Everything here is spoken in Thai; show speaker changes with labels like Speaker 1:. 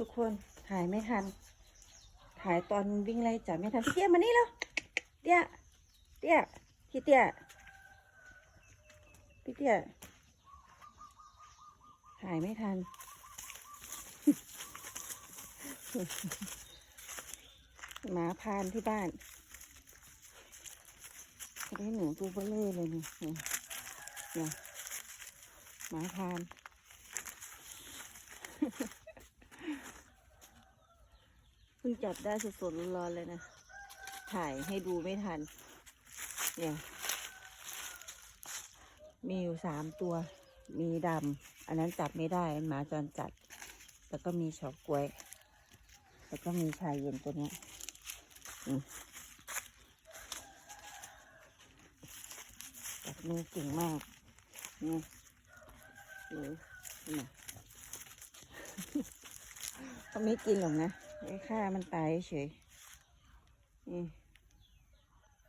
Speaker 1: ทุกคนถ่ายไม่ทัน ถ่ายตอนวิ่งไล่จับไม่ทันพี่เตี้ยมานี่แล้วเตี้ยเตี้ยพี่เตี้ยพี่เตี้ยถ่ายไม่ทัน หมาพานที่บ้านได้หนูตัวเบลเลอร์เลยนี่นี่นี่หมาพาน เพิ่งจับได้สดๆร้อนๆเลยนะ ถ่ายให้ดูไม่ทัน เนี่ย มีอยู่สามตัว มีดำ อันนั้นจับไม่ได้หมาจรจัด แล้วก็มีเฉอกล้วย แล้วก็มีชายเย็นตัวเนี้ยจับมือเก่งมาก นี่นี่เขาไม่กินหรอกนะ ไอ้ข้ามันตายเฉยนี่